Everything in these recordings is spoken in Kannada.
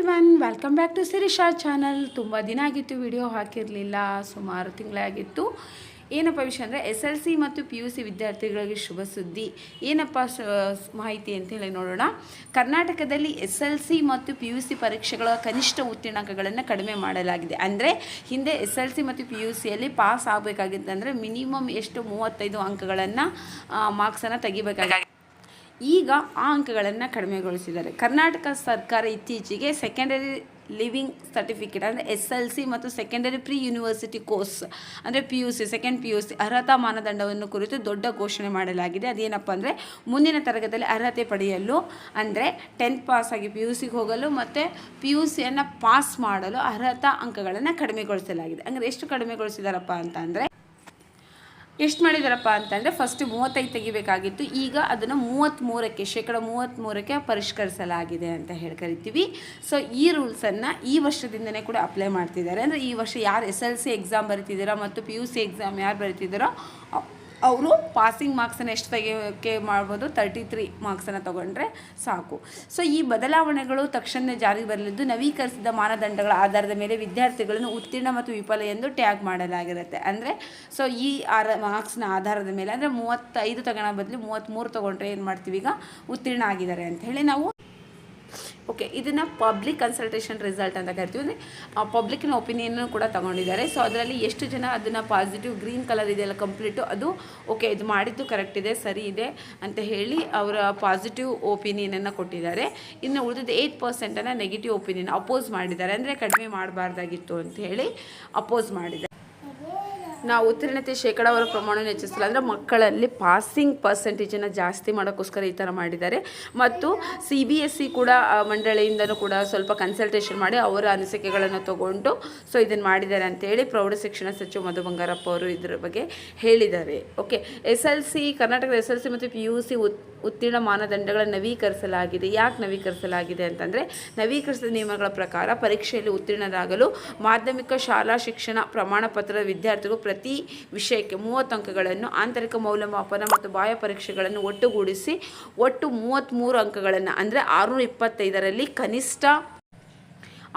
Everyone welcome back to Sirisha channel ತುಂಬ ದಿನ ಆಗಿತ್ತು ವಿಡಿಯೋ ಹಾಕಿರಲಿಲ್ಲ, ಸುಮಾರು ತಿಂಗಳಾಗಿತ್ತು ಏನಪ್ಪ ವಿಷಯ ಅಂದರೆ ಎಸ್ ಎಲ್ ಸಿ ಮತ್ತು ಪಿ ಯು ಸಿ ವಿದ್ಯಾರ್ಥಿಗಳಿಗೆ ಶುಭ ಸುದ್ದಿ. ಏನಪ್ಪ ಮಾಹಿತಿ ಅಂತ ಹೇಳಿ ನೋಡೋಣ. ಕರ್ನಾಟಕದಲ್ಲಿ ಎಸ್ ಎಲ್ ಸಿ ಮತ್ತು ಪಿ ಯು ಸಿ ಪರೀಕ್ಷೆಗಳ ಕನಿಷ್ಠ ಉತ್ತೀರ್ಣಾಂಕಗಳನ್ನು ಕಡಿಮೆ ಮಾಡಲಾಗಿದೆ. ಅಂದರೆ ಹಿಂದೆ ಎಸ್ ಎಲ್ ಸಿ ಮತ್ತು ಪಿ ಯು ಸಿಯಲ್ಲಿ ಪಾಸ್ ಆಗಬೇಕಾಗಿತ್ತು ಅಂದರೆ ಮಿನಿಮಮ್ ಎಷ್ಟು ಮೂವತ್ತೈದು ಅಂಕಗಳನ್ನು ಮಾರ್ಕ್ಸನ್ನು ತೆಗಿಬೇಕಾಗಿ ಈಗ ಆ ಅಂಕಗಳನ್ನು ಕಡಿಮೆಗೊಳಿಸಿದ್ದಾರೆ. ಕರ್ನಾಟಕ ಸರ್ಕಾರ ಇತ್ತೀಚೆಗೆ ಸೆಕೆಂಡರಿ ಲಿವಿಂಗ್ ಸರ್ಟಿಫಿಕೇಟ್ ಅಂದರೆ ಎಸ್ ಎಲ್ ಸಿ ಮತ್ತು ಸೆಕೆಂಡರಿ ಪ್ರಿ ಯೂನಿವರ್ಸಿಟಿ ಕೋರ್ಸ್ ಅಂದರೆ P U C second P U C ಅರ್ಹತಾ ಮಾನದಂಡವನ್ನು ಕುರಿತು ದೊಡ್ಡ ಘೋಷಣೆ ಮಾಡಲಾಗಿದೆ. ಅದೇನಪ್ಪ ಅಂದರೆ ಮುಂದಿನ ತರಗತಿಯಲ್ಲಿ ಅರ್ಹತೆ ಪಡೆಯಲು ಅಂದರೆ ಟೆಂತ್ ಪಾಸ್ ಆಗಿ ಪಿ ಯು ಸಿಗೆ ಹೋಗಲು ಮತ್ತು ಪಿ ಯು ಸಿಯನ್ನು ಪಾಸ್ ಮಾಡಲು ಅರ್ಹತಾ ಅಂಕಗಳನ್ನು ಕಡಿಮೆಗೊಳಿಸಲಾಗಿದೆ. ಅಂದರೆ ಎಷ್ಟು ಕಡಿಮೆಗೊಳಿಸಿದಾರಪ್ಪ ಅಂತ ಅಂದರೆ ಎಷ್ಟು ಮಾಡಿದಾರಪ್ಪ ಅಂತಂದರೆ ಫಸ್ಟ್ ಮೂವತ್ತೈದು ತೆಗಿಬೇಕಾಗಿತ್ತು. ಈಗ ಅದನ್ನು ಮೂವತ್ತ್ಮೂರಕ್ಕೆ ಶೇಕಡ ಮೂವತ್ತ್ಮೂರಕ್ಕೆ ಪರಿಷ್ಕರಿಸಲಾಗಿದೆ ಅಂತ ಹೇಳಿ ಕರಿತೀವಿ. ಸೊ ಈ ರೂಲ್ಸನ್ನು ಈ ವರ್ಷದಿಂದನೇ ಕೂಡ ಅಪ್ಲೈ ಮಾಡ್ತಿದ್ದಾರೆ. ಅಂದರೆ ಈ ವರ್ಷ ಯಾರು ಎಸ್ ಎಲ್ ಸಿ ಎಕ್ಸಾಮ್ ಬರೀತಿದ್ದೀರಾ ಮತ್ತು ಪಿ ಯು ಸಿ ಎಕ್ಸಾಮ್ ಯಾರು ಬರಿತಿದ್ದಾರೋ ಅವರು ಪಾಸಿಂಗ್ ಮಾರ್ಕ್ಸನ್ನು ಎಷ್ಟು ತೆಗೆಯೋಕ್ಕೆ ಮಾಡ್ಬೋದು? ತರ್ಟಿ ತ್ರೀ ಮಾರ್ಕ್ಸನ್ನು ತೊಗೊಂಡ್ರೆ ಸಾಕು. ಸೊ ಈ ಬದಲಾವಣೆಗಳು ತಕ್ಷಣ ಜಾರಿಗೆ ಬರಲಿದ್ದು ನವೀಕರಿಸಿದ ಮಾನದಂಡಗಳ ಆಧಾರದ ಮೇಲೆ ವಿದ್ಯಾರ್ಥಿಗಳನ್ನು ಉತ್ತೀರ್ಣ ಮತ್ತು ವಿಫಲ ಎಂದು ಟ್ಯಾಗ್ ಮಾಡಲಾಗಿರುತ್ತೆ. ಅಂದರೆ ಸೊ ಈ ಆರ ಮಾರ್ಕ್ಸ್ನ ಆಧಾರದ ಮೇಲೆ, ಅಂದರೆ ಮೂವತ್ತೈದು ತಗೊಳ್ಳೋ ಬದಲು ಮೂವತ್ತ್ಮೂರು ತೊಗೊಂಡ್ರೆ ಏನು ಮಾಡ್ತೀವಿ ಈಗ? ಉತ್ತೀರ್ಣ ಆಗಿದ್ದಾರೆ ಅಂತ ಹೇಳಿ ನಾವು ಇದನ್ನು ಪಬ್ಲಿಕ್ ಕನ್ಸಲ್ಟೇಷನ್ ರಿಸಲ್ಟ್ ಅಂತ ಕರಿತೀವಿ. ಅಂದರೆ ಪಬ್ಲಿಕ್ನ ಒಪಿನಿಯನ್ ಕೂಡ ತಗೊಂಡಿದ್ದಾರೆ. ಸೊ ಅದರಲ್ಲಿ ಎಷ್ಟು ಜನ ಅದನ್ನು ಪಾಸಿಟಿವ್ ಗ್ರೀನ್ ಕಲರ್ ಇದೆಯಲ್ಲ ಕಂಪ್ಲೀಟು ಅದು ಓಕೆ ಇದು ಮಾಡಿದ್ದು ಕರೆಕ್ಟ್ ಇದೆ, ಸರಿ ಇದೆ ಅಂತ ಹೇಳಿ ಅವರ ಪಾಸಿಟಿವ್ ಒಪಿನಿಯನನ್ನು ಕೊಟ್ಟಿದ್ದಾರೆ. ಇನ್ನು ಉಳಿದಿದ್ದು ಏಯ್ಟ್ ಪರ್ಸೆಂಟನ್ನು ನೆಗೆಟಿವ್ ಒಪಿನಿಯನ್ ಅಪೋಸ್ ಮಾಡಿದ್ದಾರೆ. ಅಂದರೆ ಕಡಿಮೆ ಮಾಡಬಾರ್ದಾಗಿತ್ತು ಅಂತ ಹೇಳಿ ಅಪೋಸ್ ಮಾಡಿದ್ದಾರೆ. ನಾವು ಉತ್ತೀರ್ಣತೆ ಶೇಕಡಾವಾರು ಪ್ರಮಾಣವನ್ನು ಹೆಚ್ಚಿಸಲು ಅಂದರೆ ಮಕ್ಕಳಲ್ಲಿ ಪಾಸಿಂಗ್ ಪರ್ಸೆಂಟೇಜನ್ನು ಜಾಸ್ತಿ ಮಾಡೋಕ್ಕೋಸ್ಕರ ಈ ಥರ ಮಾಡಿದ್ದಾರೆ. ಮತ್ತು ಸಿ ಬಿ ಎಸ್ ಸಿ ಕೂಡ ಮಂಡಳಿಯಿಂದಲೂ ಕೂಡ ಸ್ವಲ್ಪ ಕನ್ಸಲ್ಟೇಷನ್ ಮಾಡಿ ಅವರ ಅನಿಸಿಕೆಗಳನ್ನು ತಗೊಂಡು ಸೊ ಇದನ್ನು ಮಾಡಿದ್ದಾರೆ ಅಂತೇಳಿ ಪ್ರೌಢ ಶಿಕ್ಷಣ ಸಚಿವ ಮಧು ಬಂಗಾರಪ್ಪ ಅವರು ಇದರ ಬಗ್ಗೆ ಹೇಳಿದ್ದಾರೆ. ಓಕೆ ಎಸ್ ಎಲ್ ಸಿ ಕರ್ನಾಟಕದ ಎಸ್ ಎಲ್ ಸಿ ಮತ್ತು ಪಿ ಯು ಸಿ ಉತ್ತೀರ್ಣ ಮಾನದಂಡಗಳನ್ನು ನವೀಕರಿಸಲಾಗಿದೆ. ಯಾಕೆ ನವೀಕರಿಸಲಾಗಿದೆ ಅಂತಂದರೆ ನವೀಕರಿಸಿದ ನಿಯಮಗಳ ಪ್ರಕಾರ ಪರೀಕ್ಷೆಯಲ್ಲಿ ಉತ್ತೀರ್ಣರಾಗಲು ಮಾಧ್ಯಮಿಕ ಶಾಲಾ ಶಿಕ್ಷಣ ಪ್ರಮಾಣ ಪತ್ರದ ವಿದ್ಯಾರ್ಥಿಗಳು ಪ್ರತಿ ವಿಷಯಕ್ಕೆ ಮೂವತ್ತು ಅಂಕಗಳನ್ನು, ಆಂತರಿಕ ಮೌಲ್ಯಮಾಪನ ಮತ್ತು ಬಾಹ್ಯ ಪರೀಕ್ಷೆಗಳನ್ನು ಒಟ್ಟುಗೂಡಿಸಿ ಒಟ್ಟು ಮೂವತ್ತ್ಮೂರು ಅಂಕಗಳನ್ನು, ಅಂದರೆ ಆರುನೂರ ಇಪ್ಪತ್ತೈದರಲ್ಲಿ ಕನಿಷ್ಠ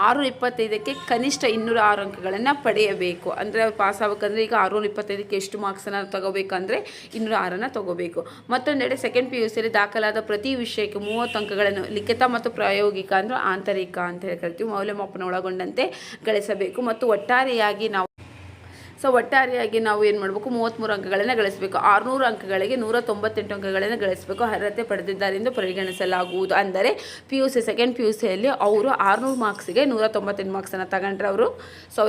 ಆರು ಇಪ್ಪತ್ತೈದಕ್ಕೆ ಕನಿಷ್ಠ ಇನ್ನೂರ ಆರು ಅಂಕಗಳನ್ನು ಪಡೆಯಬೇಕು. ಅಂದರೆ ಅವ್ರು ಪಾಸ್ ಆಗ್ಬೇಕಂದ್ರೆ ಈಗ ಆರುನೂರ ಇಪ್ಪತ್ತೈದಕ್ಕೆ ಎಷ್ಟು ಮಾರ್ಕ್ಸನ್ನು ತಗೋಬೇಕಂದ್ರೆ ಇನ್ನೂರ ಆರನ್ನು ತಗೋಬೇಕು. ಮತ್ತೊಂದೆಡೆ ಸೆಕೆಂಡ್ ಪಿ ಯು ಸಿಯಲ್ಲಿ ದಾಖಲಾದ ಪ್ರತಿ ವಿಷಯಕ್ಕೆ ಮೂವತ್ತು ಅಂಕಗಳನ್ನು ಲಿಖಿತ ಮತ್ತು ಪ್ರಾಯೋಗಿಕ ಅಂದರೆ ಆಂತರಿಕ ಅಂತ ಹೇಳಿ ಕರಿತೀವಿ ಮೌಲ್ಯಮಾಪನ ಒಳಗೊಂಡಂತೆ ಗಳಿಸಬೇಕು. ಮತ್ತು ಒಟ್ಟಾರೆಯಾಗಿ ನಾವು ಸೊ ಒಟ್ಟಾರೆಯಾಗಿ ನಾವು ಏನು ಮಾಡಬೇಕು? ಮೂವತ್ತ್ಮೂರು ಅಂಕಗಳನ್ನು ಗಳಿಸಬೇಕು. ಆರುನೂರು ಅಂಕಗಳಿಗೆ ನೂರ ತೊಂಬತ್ತೆಂಟು ಅಂಕಗಳನ್ನು ಗಳಿಸಬೇಕು. ಅರ್ಹತೆ ಪಡೆದಿದ್ದಾರೆ ಎಂದು ಪರಿಗಣಿಸಲಾಗುವುದು. ಅಂದರೆ P U C second P U ಸಿಯಲ್ಲಿ ಅವರು ಆರುನೂರು ಮಾರ್ಕ್ಸಿಗೆ ನೂರ ತೊಂಬತ್ತೆಂಟು ಮಾರ್ಕ್ಸನ್ನು ತಗೊಂಡ್ರೆ ಅವರು ಸೊ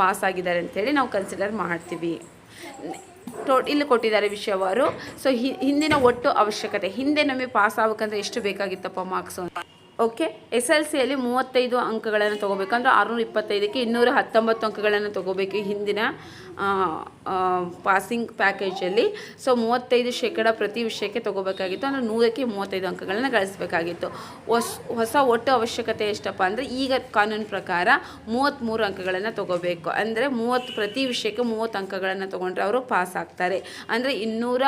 ಪಾಸ್ ಆಗಿದ್ದಾರೆ ಅಂತೇಳಿ ನಾವು ಕನ್ಸಿಡರ್ ಮಾಡ್ತೀವಿ. ಟೋ, ಇಲ್ಲಿ ಕೊಟ್ಟಿದ್ದಾರೆ ವಿಷಯವಾರು. ಸೊ ಹಿಂದಿನ ಒಟ್ಟು ಅವಶ್ಯಕತೆ. ಹಿಂದೆ ನಮಗೆ ಪಾಸ್ ಆಗ್ಬೇಕಂದ್ರೆ ಎಷ್ಟು ಬೇಕಾಗಿತ್ತಪ್ಪ ಮಾರ್ಕ್ಸು ಅಂತ? ಓಕೆ ಎಸ್ ಎಲ್ ಸಿಯಲ್ಲಿ ಮೂವತ್ತೈದು ಅಂಕಗಳನ್ನು ತೊಗೋಬೇಕಂದ್ರೆ ಆರುನೂರ ಇಪ್ಪತ್ತೈದಕ್ಕೆ ಇನ್ನೂರ ಹತ್ತೊಂಬತ್ತು ಅಂಕಗಳನ್ನು ತೊಗೋಬೇಕು ಹಿಂದಿನ ಪಾಸಿಂಗ್ ಪ್ಯಾಕೇಜಲ್ಲಿ ಸೊ ಮೂವತ್ತೈದು ಶೇಕಡ ಪ್ರತಿ ವಿಷಯಕ್ಕೆ ತೊಗೋಬೇಕಾಗಿತ್ತು. ಅಂದರೆ ನೂರಕ್ಕೆ ಮೂವತ್ತೈದು ಅಂಕಗಳನ್ನು ಗಳಿಸಬೇಕಾಗಿತ್ತು. ಹೊಸ ಹೊಸ ಒಟ್ಟು ಅವಶ್ಯಕತೆ ಎಷ್ಟಪ್ಪ ಅಂದರೆ ಈಗ ಕಾನೂನು ಪ್ರಕಾರ ಮೂವತ್ತ್ಮೂರು ಅಂಕಗಳನ್ನು ತೊಗೋಬೇಕು. ಅಂದರೆ ಮೂವತ್ತು ಪ್ರತಿ ವಿಷಯಕ್ಕೆ ಮೂವತ್ತು ಅಂಕಗಳನ್ನು ತೊಗೊಂಡ್ರೆ ಅವರು ಪಾಸ್ ಆಗ್ತಾರೆ. ಅಂದರೆ ಇನ್ನೂರ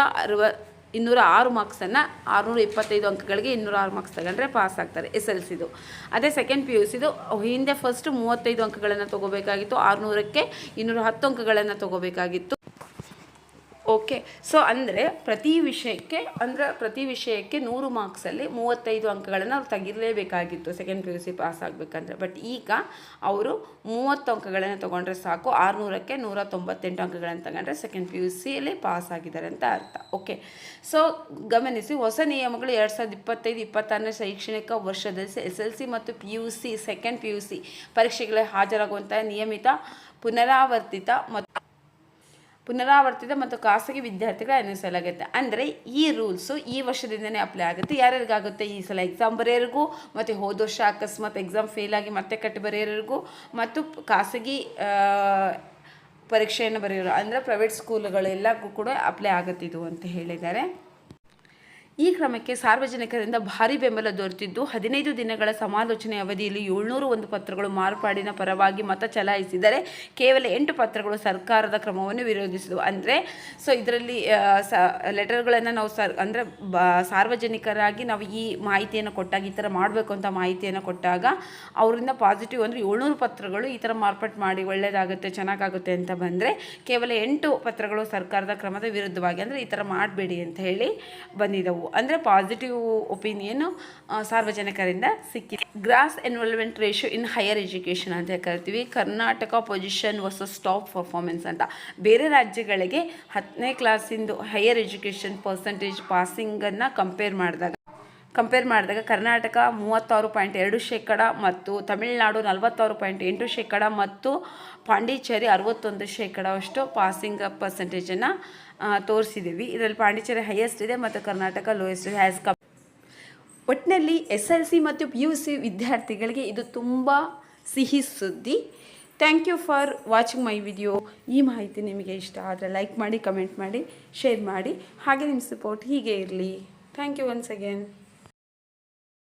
ಇನ್ನೂರ ಆರು ಮಾರ್ಕ್ಸನ್ನು ಆರುನೂರ ಇಪ್ಪತ್ತೈದು ಅಂಕಗಳಿಗೆ ಇನ್ನೂರ ಆರು ಮಾರ್ಕ್ಸ್ ತಗೊಂಡ್ರೆ ಪಾಸ್ ಆಗ್ತಾರೆ ಎಸ್ ಎಲ್ ಸಿದು ಅದೇ ಸೆಕೆಂಡ್ ಪಿ ಯು ಸಿದು ಹಿಂದೆ ಫಸ್ಟ್ ಮೂವತ್ತೈದು ಅಂಕಗಳನ್ನು ತೊಗೋಬೇಕಾಗಿತ್ತು, ಆರುನೂರಕ್ಕೆ ಇನ್ನೂರ ಹತ್ತು ಅಂಕಗಳನ್ನು ತೊಗೋಬೇಕಾಗಿತ್ತು. ಓಕೆ ಸೊ ಅಂದರೆ ಪ್ರತಿ ವಿಷಯಕ್ಕೆ, ಅಂದರೆ ಪ್ರತಿ ವಿಷಯಕ್ಕೆ ನೂರು ಮಾರ್ಕ್ಸಲ್ಲಿ ಮೂವತ್ತೈದು ಅಂಕಗಳನ್ನು ಅವ್ರು ತೆಗಿರಲೇಬೇಕಾಗಿತ್ತು. Second P U C pass ಆಗಬೇಕಂದ್ರೆ. ಬಟ್ ಈಗ ಅವರು ಮೂವತ್ತು ಅಂಕಗಳನ್ನು ತೊಗೊಂಡ್ರೆ ಸಾಕು. ಆರುನೂರಕ್ಕೆ ನೂರ ತೊಂಬತ್ತೆಂಟು ಅಂಕಗಳನ್ನು ತಗೊಂಡ್ರೆ ಸೆಕೆಂಡ್ ಪಿ ಯು ಸಿಯಲ್ಲಿ ಪಾಸ್ ಆಗಿದ್ದಾರೆ ಅಂತ ಅರ್ಥ. ಓಕೆ ಸೊ ಗಮನಿಸಿ, ಹೊಸ ನಿಯಮಗಳು ಎರಡು ಸಾವಿರದ ಇಪ್ಪತ್ತೈದು, ಇಪ್ಪತ್ತಾರನೇ ಶೈಕ್ಷಣಿಕ ವರ್ಷದಲ್ಲಿ ಎಸ್ ಎಲ್ ಸಿ ಮತ್ತು P U C second P U C ಪರೀಕ್ಷೆಗಳಿಗೆ ಹಾಜರಾಗುವಂತಹ ನಿಯಮಿತ, ಪುನರಾವರ್ತಿತ ಮತ್ತು ಪುನರಾವರ್ತಿತ ಮತ್ತು ಖಾಸಗಿ ವಿದ್ಯಾರ್ಥಿಗಳ ಅನ್ವಯಿಸಲಾಗುತ್ತೆ ಅಂದರೆ ಈ ರೂಲ್ಸು ಈ ವರ್ಷದಿಂದನೇ ಅಪ್ಲೈ ಆಗುತ್ತೆ. ಯಾರ್ಯಾರಿಗಾಗುತ್ತೆ ಈ ಸಲ ಎಕ್ಸಾಮ್ ಬರೆಯೋರಿಗೂ, ಮತ್ತು ಹೋದ ವರ್ಷ ಅಕಸ್ಮಾತ್ ಎಕ್ಸಾಮ್ ಫೇಲ್ ಆಗಿ ಮತ್ತೆ ಕಟ್ಟಿ ಬರೆಯೋರಿಗೂ, ಮತ್ತು ಖಾಸಗಿ ಪರೀಕ್ಷೆಯನ್ನು ಬರೆಯೋರು. ಅಂದರೆ ಪ್ರೈವೇಟ್ ಸ್ಕೂಲುಗಳೆಲ್ಲಕ್ಕೂ ಕೂಡ ಅಪ್ಲೈ ಆಗುತ್ತಿದ್ದು ಅಂತ ಹೇಳಿದ್ದಾರೆ. ಈ ಕ್ರಮಕ್ಕೆ ಸಾರ್ವಜನಿಕರಿಂದ ಭಾರಿ ಬೆಂಬಲ ದೊರೆತಿದ್ದು, ಹದಿನೈದು ದಿನಗಳ ಸಮಾಲೋಚನೆ ಅವಧಿಯಲ್ಲಿ ಏಳ್ನೂರು ಒಂದು ಪತ್ರಗಳು ಮಾರ್ಪಾಡಿನ ಪರವಾಗಿ ಮತ ಚಲಾಯಿಸಿದರೆ ಕೇವಲ ಎಂಟು ಪತ್ರಗಳು ಸರ್ಕಾರದ ಕ್ರಮವನ್ನು ವಿರೋಧಿಸಿದವು. ಅಂದರೆ ಸೊ ಇದರಲ್ಲಿ ಸ ಲೆಟರ್ಗಳನ್ನು ನಾವು ಸರ್, ಅಂದರೆ, ಬ, ಸಾರ್ವಜನಿಕರಾಗಿ ನಾವು ಈ ಮಾಹಿತಿಯನ್ನು ಕೊಟ್ಟಾಗ, ಈ ಥರ ಮಾಡಬೇಕು ಅಂತ ಮಾಹಿತಿಯನ್ನು ಕೊಟ್ಟಾಗ ಅವರಿಂದ ಪಾಸಿಟಿವ್ ಅಂದರೆ ಏಳ್ನೂರು ಪತ್ರಗಳು ಈ ಥರ ಮಾರ್ಪಾಟ್ ಮಾಡಿ ಒಳ್ಳೆಯದಾಗುತ್ತೆ ಚೆನ್ನಾಗಾಗುತ್ತೆ ಅಂತ ಬಂದರೆ ಕೇವಲ ಎಂಟು ಪತ್ರಗಳು ಸರ್ಕಾರದ ಕ್ರಮದ ವಿರುದ್ಧವಾಗಿ, ಅಂದರೆ ಈ ಥರ ಮಾಡಬೇಡಿ ಅಂತ ಹೇಳಿ ಬಂದಿದ್ದವು ಅಂದರೆ ಪಾಸಿಟಿವ್ ಒಪಿನಿಯನ್ನು ಸಾರ್ವಜನಿಕರಿಂದ ಸಿಕ್ಕಿದೆ. Gross enrolment ratio in higher education ಅಂತ ಕರಿತೀವಿ. Karnataka position versus top performance ಅಂತ. ಬೇರೆ ರಾಜ್ಯಗಳಿಗೆ ಹತ್ತನೇ ಕ್ಲಾಸಿಂದು ಹೈಯರ್ ಎಜುಕೇಷನ್ ಪರ್ಸೆಂಟೇಜ್ ಪಾಸಿಂಗನ್ನು ಕಂಪೇರ್ ಮಾಡಿದಾಗ ಕಂಪೇರ್ ಮಾಡಿದಾಗ ಕರ್ನಾಟಕ ಮೂವತ್ತಾರು ಪಾಯಿಂಟ್ ಎರಡು ಶೇಕಡ ಮತ್ತು ತಮಿಳುನಾಡು ನಲವತ್ತಾರು ಪಾಯಿಂಟ್ ಎಂಟು ಶೇಕಡ ಮತ್ತು ಪಾಂಡಿಚೇರಿ ಅರವತ್ತೊಂದು ಶೇಕಡವಷ್ಟು ಪಾಸಿಂಗ್ ಪರ್ಸೆಂಟೇಜನ್ನು ತೋರಿಸಿದ್ದೀವಿ ಇದರಲ್ಲಿ ಪಾಂಡಿಚೇರಿ ಹೈಯೆಸ್ಟ್ ಇದೆ ಮತ್ತು ಕರ್ನಾಟಕ ಲೋಯೆಸ್ಟ್ ಇದೆ ಆ್ಯಸ್ ಕಮ್ ಒಟ್ಟಿನಲ್ಲಿ ಎಸ್ ಎಲ್ ಸಿ ಮತ್ತು ಪಿ ಯು ಸಿ ವಿದ್ಯಾರ್ಥಿಗಳಿಗೆ ಇದು ತುಂಬ ಸಿಹಿ ಸುದ್ದಿ. Thank you for watching my video ಈ ಮಾಹಿತಿ ನಿಮಗೆ ಇಷ್ಟ ಆದರೆ ಲೈಕ್ ಮಾಡಿ ಕಮೆಂಟ್ ಮಾಡಿ ಶೇರ್ ಮಾಡಿ. ಹಾಗೆ ನಿಮ್ಮ ಸಪೋರ್ಟ್ ಹೀಗೆ ಇರಲಿ. Thank you once again